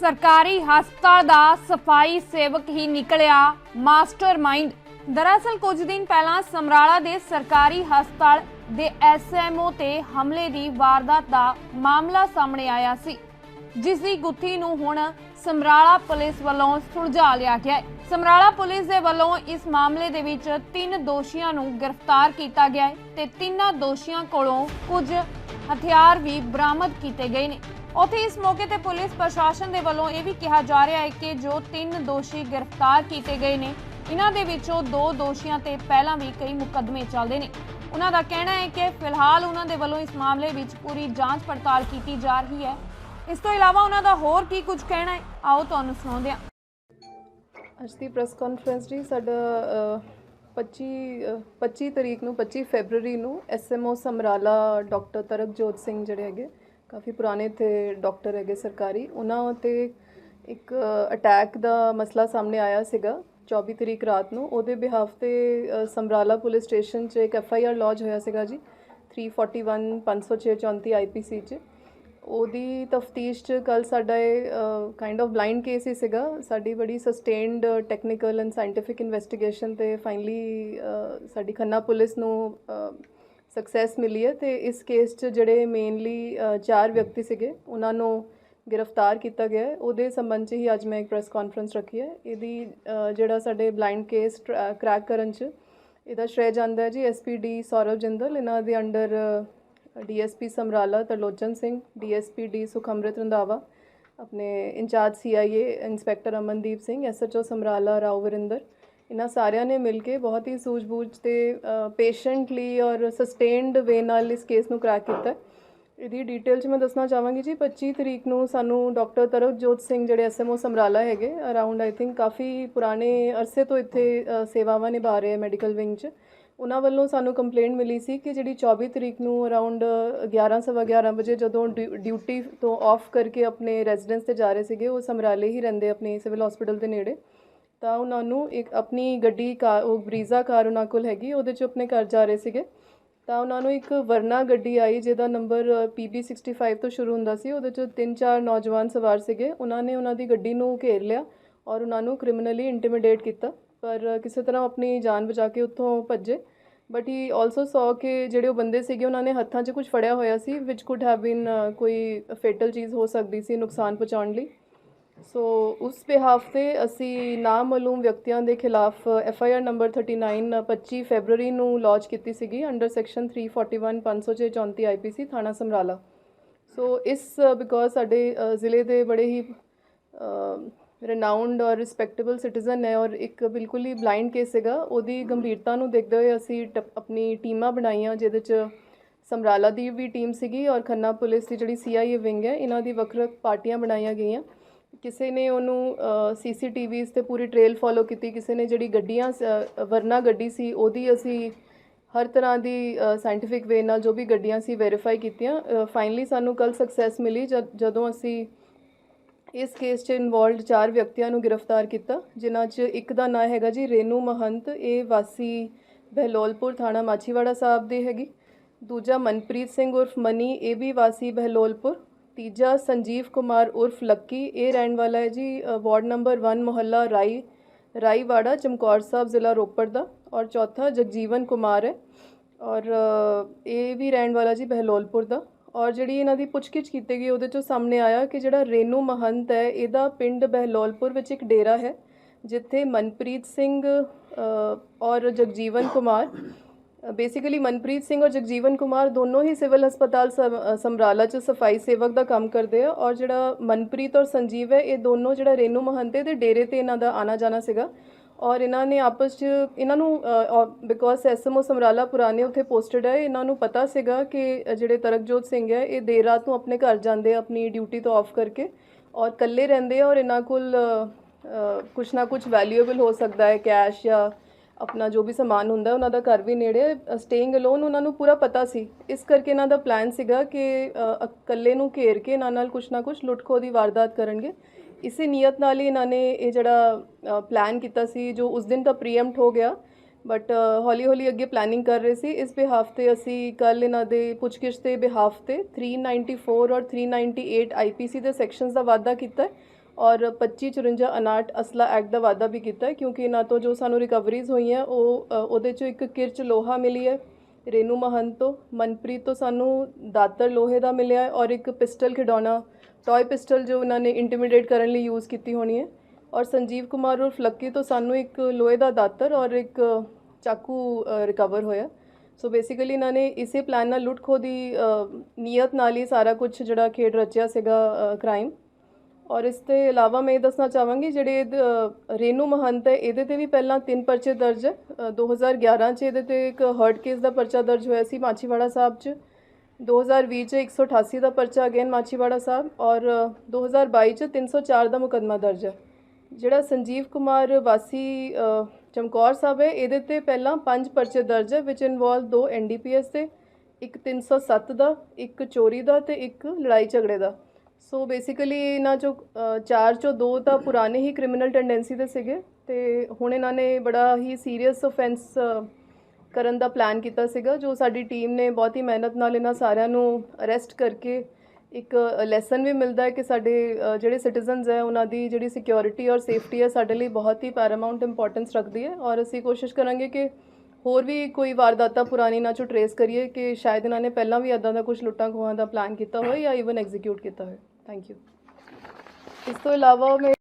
ਸਰਕਾਰੀ ਹਸਪਤਾਲ ਦਾ ਸਫ਼ਾਈ ਸੇਵਕ ਹੀ ਨਿਕਲਿਆ ਮਾਸਟਰਮਾਈਂਡ। ਦਰਅਸਲ ਕੁਝ ਦਿਨ ਪਹਿਲਾਂ ਸਮਰਾਲਾ ਦੇ ਸਰਕਾਰੀ ਹਸਪਤਾਲ ਦੇ ਐਸਐਮਓ ਤੇ ਹਮਲੇ ਦੀ ਵਾਰਦਾਤ ਦਾ ਮਾਮਲਾ ਸਾਹਮਣੇ ਆਇਆ ਸੀ। ਜਿਸ ਦੀ ਗੁੱਥੀ ਨੂੰ ਹੁਣ ਸਮਰਾਲਾ ਪੁਲਿਸ ਵੱਲੋਂ ਸੁਲਝਾ ਲਿਆ ਗਿਆ ਹੈ। ਸਮਰਾਲਾ ਪੁਲਿਸ ਦੇ ਵੱਲੋਂ ਇਸ ਮਾਮਲੇ ਦੇ ਵਿੱਚ ਤਿੰਨ ਦੋਸ਼ੀਆਂ ਨੂੰ ਗ੍ਰਿਫਤਾਰ ਕੀਤਾ ਗਿਆ ਹੈ ਤੇ ਤਿੰਨਾਂ ਦੋਸ਼ੀਆਂ ਕੋਲੋਂ ਕੁਝ ਹਥਿਆਰ ਵੀ ਬਰਾਮਦ ਕੀਤੇ ਗਏ ਨੇ। ਉੱਥੇ ਇਸ ਮੌਕੇ ਤੇ ਪੁਲਿਸ ਪ੍ਰਸ਼ਾਸਨ ਦੇ ਵੱਲੋਂ ਇਹ ਵੀ ਕਿਹਾ ਜਾ ਰਿਹਾ ਹੈ ਕਿ ਜੋ ਤਿੰਨ ਦੋਸ਼ੀ ਗ੍ਰਿਫਤਾਰ ਕੀਤੇ ਗਏ ਨੇ, ਇਹਨਾਂ ਦੇ ਵਿੱਚੋਂ ਦੋ ਦੋਸ਼ੀਆਂ ਤੇ ਪਹਿਲਾਂ ਵੀ ਕਈ ਮੁਕੱਦਮੇ ਚੱਲਦੇ ਨੇ। ਉਹਨਾਂ ਦਾ ਕਹਿਣਾ ਹੈ ਕਿ ਫਿਲਹਾਲ ਉਹਨਾਂ ਦੇ ਵੱਲੋਂ ਇਸ ਮਾਮਲੇ ਵਿੱਚ ਪੂਰੀ ਜਾਂਚ ਪੜਤਾਲ ਕੀਤੀ ਜਾ ਰਹੀ ਹੈ। ਇਸ ਤੋਂ ਇਲਾਵਾ ਉਹਨਾਂ ਦਾ ਹੋਰ ਕੀ ਕੁਝ ਕਹਿਣਾ ਹੈ, ਆਓ ਤੁਹਾਨੂੰ ਸੁਣਾਉਂਦੇ ਹਾਂ। ਅੱਜ ਦੀ ਪ੍ਰੈਸ ਕਾਨਫਰੰਸ ਜੀ ਸਾਡਾ 25 ਅ, 25 ਤਰੀਕ ਨੂੰ 25 ਫੈਬਰੂਰੀ ਨੂੰ ਐਸਐਮਓ ਸਮਰਾਲਾ ਡਾਕਟਰ ਤਰਕਜੋਤ ਸਿੰਘ ਜਿਹੜੇ ਹੈਗੇ ਕਾਫੀ ਪੁਰਾਣੇ ਤੇ ਡਾਕਟਰ ਹੈਗੇ ਸਰਕਾਰੀ ਉਹਨਾਂ ਤੇ ਇੱਕ ਅਟੈਕ ਦਾ ਮਸਲਾ ਸਾਹਮਣੇ ਆਇਆ ਸੀਗਾ 24 ਤਰੀਕ ਰਾਤ ਨੂੰ। ਉਹਦੇ ਬਿਹਾਫ ਤੇ ਸਮਰਾਲਾ ਪੁਲਿਸ ਸਟੇਸ਼ਨ 'ਚ ਇੱਕ ਐਫਆਈਆਰ ਲੌਜ ਹੋਇਆ ਸੀਗਾ ਜੀ 341 506 34 ਆਈਪੀਸੀ 'ਚ। ਉਹਦੀ ਤਫਤੀਸ਼ ਚ ਕੱਲ ਸਾਡਾ ਇਹ ਕਾਈਂਡ ਆਫ ਬਲਾਈਂਡ ਕੇਸ ਹੀ ਸੀਗਾ। ਸਾਡੀ ਬੜੀ sustained technical and scientific investigation ਤੇ ਫਾਈਨਲੀ ਸਾਡੀ ਖੰਨਾ ਪੁਲਿਸ ਨੂੰ ਸਕਸੈਸ ਮਿਲੀ ਹੈ। ਤੇ ਇਸ ਕੇਸ ਚ ਜਿਹੜੇ ਮੇਨਲੀ ਚਾਰ ਵਿਅਕਤੀ ਸੀਗੇ, ਉਹਨਾਂ ਨੂੰ ਗ੍ਰਿਫਤਾਰ ਕੀਤਾ ਗਿਆ ਉਹਦੇ ਸੰਬੰਧ ਚ ਹੀ ਅੱਜ ਮੈਂ ਇੱਕ ਪ੍ਰੈਸ ਕਾਨਫਰੰਸ ਰੱਖੀ ਹੈ। ਇਹਦੀ ਜਿਹੜਾ ਸਾਡੇ ਬਲਾਈਂਡ ਕੇਸ ਕ੍ਰੈਕ ਕਰਨ ਚ, ਇਹਦਾ ਸ਼੍ਰੇਅ ਜਾਂਦਾ ਹੈ ਜੀ ਐਸਪੀਡੀ ਸੌਰਵ ਜਿੰਦਲ ਇਹਨਾਂ ਦੇ under DSP Samrala Tarlochan Singh, DSP D Sukhmrit Randhawa, ਆਪਣੇ in charge CIA inspector Amandeep Singh, SHO Samrala Rao Varinder, ਇਹਨਾਂ ਸਾਰਿਆਂ ਨੇ ਮਿਲ ਕੇ ਬਹੁਤ ਹੀ ਸੂਝ-ਬੂਝ ਤੇ ਪੇਸ਼ੈਂਟਲੀ ਔਰ ਸਸਟੇਨਡ ਵੇ ਨਾਲ ਇਸ ਕੇਸ ਨੂੰ ਕ੍ਰੈਕ ਕੀਤਾ। ਇਹਦੀ ਡਿਟੇਲ ਚ ਮੈਂ ਦੱਸਣਾ ਚਾਹਾਂਗੀ ਜੀ 25 ਤਰੀਕ ਨੂੰ ਸਾਨੂੰ ਡਾਕਟਰ ਤਰਵਜੋਤ ਸਿੰਘ ਜਿਹੜੇ ਐਸਐਮਓ ਸਮਰਾਲਾ ਹੈਗੇ, ਅਰਾਊਂਡ ਆਈ ਥਿੰਕ ਕਾਫੀ ਪੁਰਾਣੇ ਅਰਸੇ ਤੋਂ ਇੱਥੇ ਸੇਵਾਵਾਂ ਨਿਭਾ ਰਹੇ ਮੈਡੀਕਲ ਵਿੰਗ 'ਚ। ਉਹਨਾਂ ਵੱਲੋਂ ਸਾਨੂੰ ਕੰਪਲੇਂਟ ਮਿਲੀ ਸੀ ਕਿ ਜਿਹੜੀ 24 ਤਰੀਕ ਨੂੰ ਅਰਾਊਂਡ 11:11 ਵਜੇ ਜਦੋਂ ਡਿਊ- ਡਿਊਟੀ ਤੋਂ ਆਫ ਕਰਕੇ ਆਪਣੇ ਰੈਜ਼ੀਡੈਂਸ ਤੇ ਜਾ ਰਹੇ ਸੀਗੇ, ਉਹ ਸਮਰਾਲੇ ਹੀ ਰਹਿੰਦੇ ਆਪਣੇ ਸਿਵਲ ਹਸਪੀਟਲ ਦੇ ਨੇੜੇ, ਤਾਂ ਉਹਨਾਂ ਨੂੰ ਇੱਕ ਆਪਣੀ ਗੱਡੀ ਕਾਰ, ਉਹ ਬਰੀਜ਼ਾ ਕਾਰ ਉਹਨਾਂ ਕੋਲ ਹੈਗੀ, ਉਹਦੇ 'ਚ ਆਪਣੇ ਘਰ ਜਾ ਰਹੇ ਸੀਗੇ, ਤਾਂ ਉਹਨਾਂ ਨੂੰ ਇੱਕ ਵਰਨਾ ਗੱਡੀ ਆਈ, ਜਿਹਦਾ ਨੰਬਰ PB65 ਤੋਂ ਸ਼ੁਰੂ ਹੁੰਦਾ ਸੀ, ਉਹਦੇ 'ਚ ਤਿੰਨ ਚਾਰ ਨੌਜਵਾਨ ਸਵਾਰ ਸੀਗੇ, ਉਹਨਾਂ ਨੇ ਉਹਨਾਂ ਦੀ ਗੱਡੀ ਨੂੰ ਘੇਰ ਲਿਆ ਔਰ ਉਹਨਾਂ ਨੂੰ ਕ੍ਰਿਮੀਨਲੀ ਇੰਟੀਮੀਡੇਟ ਕੀਤਾ, ਪਰ ਕਿਸੇ ਤਰ੍ਹਾਂ ਆਪਣੀ ਜਾਨ ਬਚਾ ਕੇ ਉੱਥੋਂ ਭੱਜੇ ਬਟ ਹੀ ਆਲਸੋ ਸੌ ਕਿ ਜਿਹੜੇ ਉਹ ਬੰਦੇ ਸੀਗੇ ਉਹਨਾਂ ਨੇ ਹੱਥਾਂ 'ਚ ਕੁਝ ਫੜਿਆ ਹੋਇਆ ਸੀ ਵਿਚ ਕੁਡ ਹੈਵ ਬੀਨ ਕੋਈ ਫੇਟਲ ਚੀਜ਼ ਹੋ ਸਕਦੀ ਸੀ ਨੁਕਸਾਨ ਪਹੁੰਚਾਉਣ ਲਈ ਸੋ ਉਸ ਬਿਹਾਫ ਤੇ ਅਸੀਂ ਨਾਮਾਲੂਮ ਵਿਅਕਤੀਆਂ ਦੇ ਖਿਲਾਫ F I R number 39 25 February ਨੂੰ ਲਾਂਚ ਕੀਤੀ ਸੀਗੀ ਅੰਡਰ ਸੈਕਸ਼ਨ 341 506 34 ਆਈਪੀਸੀ ਥਾਣਾ ਸਮਰਾਲਾ ਸੋ ਇਸ ਬਿਕੋਜ਼ ਸਾਡੇ ਜ਼ਿਲ੍ਹੇ ਦੇ ਬੜੇ ਹੀ ਰਿਨਾਊਂਡ ਔਰ ਰਿਸਪੈਕਟੇਬਲ ਸਿਟੀਜ਼ਨ ਹੈ ਔਰ ਇੱਕ ਬਿਲਕੁਲ ਹੀ ਬਲਾਈਂਡ ਕੇਸ ਸੀਗਾ ਉਹਦੀ ਗੰਭੀਰਤਾ ਨੂੰ ਦੇਖਦੇ ਹੋਏ ਅਸੀਂ ਟਪ- ਆਪਣੀ ਟੀਮਾਂ ਬਣਾਈਆਂ, ਜਿਹਦੇ 'ਚ ਸਮਰਾਲਾ ਦੀ ਵੀ ਟੀਮ ਸੀਗੀ ਔਰ ਖੰਨਾ ਪੁਲਿਸ ਦੀ ਜਿਹੜੀ ਸੀਆਈਏ ਵਿੰਗ ਹੈ, ਇਹਨਾਂ ਦੀ ਵੱਖ ਵੱਖ ਪਾਰਟੀਆਂ ਬਣਾਈਆਂ ਗਈਆਂ। ਕਿਸੇ ਨੇ ਉਹਨੂੰ ਸੀਸੀਟੀਵੀਜ਼ ਤੇ ਪੂਰੀ ਟ੍ਰੇਲ ਫੋਲੋ ਕੀਤੀ, ਕਿਸੇ ਨੇ ਜਿਹੜੀ ਗੱਡੀਆਂ ਸ- ਵਰਨਾ ਗੱਡੀ ਸੀ, ਉਹਦੀ ਅਸੀਂ ਹਰ ਤਰ੍ਹਾਂ ਦੀ ਸਾਇੰਟੀਫਿਕ ਵੇ ਨਾਲ ਜੋ ਵੀ ਗੱਡੀਆਂ ਸੀ ਵੈਰੀਫਾਈ ਕੀਤੀਆਂ। ਫਾਈਨਲੀ ਸਾਨੂੰ ਕੱਲ ਸਕਸੈਸ ਮਿਲੀ, ਜਦ- ਜਦੋਂ ਅਸੀਂ ਇਸ ਕੇਸ 'ਚ ਇਨਵੋਲਡ ਚਾਰ ਵਿਅਕਤੀਆਂ ਨੂੰ ਗ੍ਰਿਫਤਾਰ ਕੀਤਾ, ਜਿਨ੍ਹਾਂ 'ਚ ਇੱਕ ਦਾ ਨਾਂ ਹੈਗਾ ਜੀ ਰੇਨੂ ਮਹੰਤ, ਇਹ ਵਾਸੀ ਬਹਿਲੋਲਪੁਰ ਥਾਣਾ ਮਾਛੀਵਾੜਾ ਸਾਹਿਬ ਦੀ ਹੈਗੀ। ਦੂਜਾ ਮਨਪ੍ਰੀਤ ਸਿੰਘ ਉਰਫ ਮਨੀ, ਇਹ ਵੀ ਵਾਸੀ ਬਹਿਲੋਲਪੁਰ। ਤੀਜਾ ਸੰਜੀਵ ਕੁਮਾਰ ਉਰਫ ਲੱਕੀ, ਇਹ ਰਹਿਣ ਵਾਲਾ ਹੈ ਜੀ ਵਾਰਡ ਨੰਬਰ 1 ਮੁਹੱਲਾ ਰਾਈ, ਰਾਈਵਾੜਾ, ਚਮਕੌਰ ਸਾਹਿਬ, ਜ਼ਿਲ੍ਹਾ ਰੋਪੜ ਦਾ। ਔਰ ਚੌਥਾ ਜਗਜੀਵਨ ਕੁਮਾਰ ਹੈ। ਔਰ ਇਹ ਵੀ ਰਹਿਣ ਵਾਲਾ ਜੀ ਬਹਿਲੋਲਪੁਰ ਦਾ। ਔਰ ਜਿਹੜੀ ਇਹਨਾਂ ਦੀ ਪੁੱਛਗਿੱਛ ਕੀਤੀ ਗਈ, ਉਹਦੇ ਚੋਂ ਸਾਹਮਣੇ ਆਇਆ ਕਿ ਜਿਹੜਾ ਰੇਨੂ ਮਹੰਤ ਹੈ, ਇਹਦਾ ਪਿੰਡ ਬਹਿਲੋਲਪੁਰ ਵਿੱਚ ਇੱਕ ਡੇਰਾ ਹੈ, ਜਿੱਥੇ ਮਨਪ੍ਰੀਤ ਸਿੰਘ ਔਰ ਜਗਜੀਵਨ ਕੁਮਾਰ ਬੇਸਿਕਲੀ ਮਨਪ੍ਰੀਤ ਸਿੰਘ ਔਰ ਜਗਜੀਵਨ ਕੁਮਾਰ ਦੋਨੋਂ ਹੀ ਸਿਵਲ ਹਸਪਤਾਲ ਸਮਰਾਲਾ 'ਚ ਸਫ਼ਾਈ ਸੇਵਕ ਦਾ ਕੰਮ ਕਰਦੇ ਆ, ਔਰ ਜਿਹੜਾ ਮਨਪ੍ਰੀਤ ਔਰ ਸੰਜੀਵ ਹੈ, ਇਹ ਦੋਨੋਂ ਜਿਹੜਾ ਰੇਨੂ ਮਹੰਤੇ ਦੇ ਡੇਰੇ ਤੇ ਇਹਨਾਂ ਦਾ ਆਣਾ ਜਾਣਾ ਸੀਗਾ। ਔਰ ਇਹਨਾਂ ਨੇ ਆਪਸ 'ਚ, ਇਹਨਾਂ ਨੂੰ ਬਿਕੋਜ਼ ਐਸਐਮਓ ਸਮਰਾਲਾ ਪੁਰਾਣੇ ਉੱਥੇ ਪੋਸਟਡ ਹੈ, ਇਹਨਾਂ ਨੂੰ ਪਤਾ ਸੀਗਾ ਕਿ ਜਿਹੜੇ ਤਰਕਜੋਤ ਸਿੰਘ ਹੈ, ਇਹ ਦੇਰ ਰਾਤ ਨੂੰ ਆਪਣੇ ਘਰ ਜਾਂਦੇ ਆਪਣੀ ਡਿਊਟੀ ਤੋਂ ਆਫ ਕਰਕੇ ਔਰ ਇਕੱਲੇ ਰਹਿੰਦੇ ਔਰ ਇਹਨਾਂ ਕੋਲ ਕੁਛ ਨਾ ਕੁਛ ਵੈਲਿਊਏਬਲ ਹੋ ਸਕਦਾ ਹੈ ਕੈਸ਼ ਜਾਂ ਆਪਣਾ ਜੋ ਵੀ ਸਮਾਨ ਹੁੰਦਾ, ਉਹਨਾਂ ਦਾ ਘਰ ਵੀ ਨੇੜੇ ਸਟੇਇੰਗ ਅਲੋਨ ਉਹਨਾਂ ਨੂੰ ਪੂਰਾ ਪਤਾ ਸੀ। ਇਸ ਕਰਕੇ ਇਹਨਾਂ ਦਾ ਪਲਾਨ ਸੀਗਾ ਕਿ ਇਕੱਲੇ ਨੂੰ ਘੇਰ ਕੇ ਇਹਨਾਂ ਨਾਲ ਕੁਛ ਨਾ ਕੁਛ ਲੁੱਟਖੋ ਦੀ ਵਾਰਦਾਤ ਕਰਨਗੇ। ਇਸੇ ਨੀਅਤ ਨਾਲ ਹੀ ਇਹਨਾਂ ਨੇ ਇਹ ਜਿਹੜਾ ਪਲਾਨ ਕੀਤਾ ਸੀ, ਜੋ ਉਸ ਦਿਨ ਤਾਂ ਪ੍ਰੀਐਮਟ ਹੋ ਗਿਆ ਬਟ ਹੌਲੀ ਹੌਲੀ ਅੱਗੇ ਪਲੈਨਿੰਗ ਕਰ ਰਹੇ ਸੀ। ਇਸ ਬਿਹਾਫ ਤੇ ਅਸੀਂ ਕੱਲ ਇਹਨਾਂ ਦੇ ਪੁੱਛਗਿੱਛ ਦੇ ਬਿਹਾਫ ਤੇ 394 ਔਰ 398 ਆਈਪੀਸੀ ਦੇ ਸੈਕਸ਼ਨਸ ਦਾ ਵਾਅਦਾ ਕੀਤਾ ਹੈ ਔਰ 2554 ਅਸਲਾ ਐਕਟ ਦਾ ਵਾਅਦਾ ਵੀ ਕੀਤਾ ਕਿਉਂਕਿ ਇਹਨਾਂ ਤੋਂ ਜੋ ਸਾਨੂੰ ਰਿਕਵਰੀਜ਼ ਹੋਈਆਂ, ਉਹ ਉਹਦੇ ਚੋਂ ਇੱਕ ਕਿਰਚ ਲੋਹਾ ਮਿਲੀ ਹੈ, ਰੇਨੂ ਮਹੰਤ ਤੋਂ ਮਨਪ੍ਰੀਤ ਤੋਂ ਸਾਨੂੰ ਦਾਤਰ ਲੋਹੇ ਦਾ ਮਿਲਿਆ ਔਰ ਇੱਕ ਪਿਸਟਲ ਖਿਡੌਣਾ ਟੌਏ ਪਿਸਟਲ ਜੋ ਉਹਨਾਂ ਨੇ ਇੰਟੀਮੀਡੇਟ ਕਰਨ ਲਈ ਯੂਜ਼ ਕੀਤੀ ਹੋਣੀ ਹੈ। ਔਰ ਸੰਜੀਵ ਕੁਮਾਰ ਉਰਫ ਲੱਕੀ ਤੋਂ ਸਾਨੂੰ ਇੱਕ ਲੋਹੇ ਦਾ ਦਾਤਰ ਔਰ ਇੱਕ ਚਾਕੂ ਰਿਕਵਰ ਹੋਇਆ। ਸੋ ਬੇਸਿਕਲੀ ਇਹਨਾਂ ਨੇ ਇਸੇ ਪਲਾਨ ਨਾਲ ਲੁੱਟ ਖੋਹ ਦੀ ਨੀਅਤ ਨਾਲ ਹੀ ਸਾਰਾ ਕੁਝ ਜਿਹੜਾ ਖੇਡ ਰਚਿਆ ਸੀਗਾ ਕ੍ਰਾਈਮ ਔਰ ਇਸ ਤੋਂ ਇਲਾਵਾ ਮੈਂ ਇਹ ਦੱਸਣਾ ਚਾਹਾਂਗੀ ਜਿਹੜੇ ਰੇਨੂ ਮਹੰਤ ਹੈ ਇਹਦੇ ਤੇ ਵੀ ਪਹਿਲਾਂ ਤਿੰਨ ਪਰਚੇ ਦਰਜ ਹੈ। ਅ, 2011 ਚ ਇਹਦੇ ਤੇ ਇੱਕ ਹਰਟ ਕੇਸ ਦਾ ਪਰਚਾ ਦਰਜ ਹੋਇਆ ਸੀ ਮਾਛੀਵਾੜਾ ਸਾਹਿਬ ਚ। 2020 ਚ 188 ਦਾ ਪਰਚਾ ਅਗੇਨ ਮਾਚੀਵਾੜਾ ਸਾਹਿਬ ਔਰ ਅ, 2022 ਚ 304 ਦਾ ਮੁਕੱਦਮਾ ਦਰਜ ਹੈ। ਜਿਹੜਾ ਸੰਜੀਵ ਕੁਮਾਰ ਵਾਸੀ ਚਮਕੌਰ ਸਾਹਿਬ ਹੈ ਇਹਦੇ ਤੇ ਪਹਿਲਾਂ ਪੰਜ ਪਰਚੇ ਦਰਜ ਹੈ ਵਿਚ ਇਨਵੋਲਵ ਦੋ ਐਨਡੀਪੀਐਸ ਦੇ ਇੱਕ 307 ਦਾ ਇੱਕ ਚੋਰੀ ਦਾ ਤੇ ਇੱਕ ਲੜਾਈ ਝਗੜੇ ਦਾ। ਸੋ ਬੇਸਿਕਲੀ ਇਹਨਾਂ ਚੋਂ ਚਾਰ ਚੋਂ ਦੋ ਤਾਂ ਪੁਰਾਣੇ ਹੀ ਕ੍ਰਿਮੀਨਲ ਟੈਂਡੈਂਸੀ ਦੇ ਸੀਗੇ ਤੇ ਹੁਣ ਇਹਨਾਂ ਨੇ ਬੜਾ ਹੀ ਸੀਰੀਅਸ ਅਫੈਂਸ ਕਰਨ ਦਾ ਪਲਾਨ ਕੀਤਾ ਸੀਗਾ, ਜੋ ਸਾਡੀ ਟੀਮ ਨੇ ਬਹੁਤ ਹੀ ਮਿਹਨਤ ਨਾਲ ਇਹਨਾਂ ਸਾਰਿਆਂ ਨੂੰ ਅਰੈਸਟ ਕਰਕੇ ਇੱਕ ਲੈਸਨ ਵੀ ਮਿਲਦਾ ਹੈ ਕਿ ਸਾਡੇ ਜਿਹੜੇ ਸਿਟੀਜ਼ਨਸ ਹੈ, ਉਹਨਾਂ ਦੀ ਜਿਹੜੀ ਸਿਕਿਉਰਿਟੀ ਔਰ ਸੇਫਟੀ ਹੈ, ਸਾਡੇ ਲਈ ਬਹੁਤ ਹੀ ਪੈਰਾਮਾਉਂਟ ਇੰਪੋਰਟੈਂਸ ਰੱਖਦੀ ਹੈ। ਔਰ ਅਸੀਂ ਕੋਸ਼ਿਸ਼ ਕਰਾਂਗੇ ਕਿ ਹੋਰ ਵੀ ਕੋਈ ਵਾਰਦਾਤਾਂ ਪੁਰਾਣੀ ਨਾ ਚੋਂ ਟਰੇਸ ਕਰੀਏ ਕਿ ਸ਼ਾਇਦ ਇਹਨਾਂ ਨੇ ਪਹਿਲਾਂ ਵੀ ਇਦਾਂ ਦਾ ਕੁਝ ਲੁੱਟਾਂ ਖੋਹਾਂ ਦਾ ਪਲਾਨ ਕੀਤਾ ਹੋਵੇ ਜਾਂ ਇਵਨ ਐਗਜ਼ੀਕਿਊਟ ਕੀਤਾ ਹੋਵੇ। ਥੈਂਕ ਯੂ ਇਸ ਤੋਂ ਇਲਾਵਾ ਮੈਂ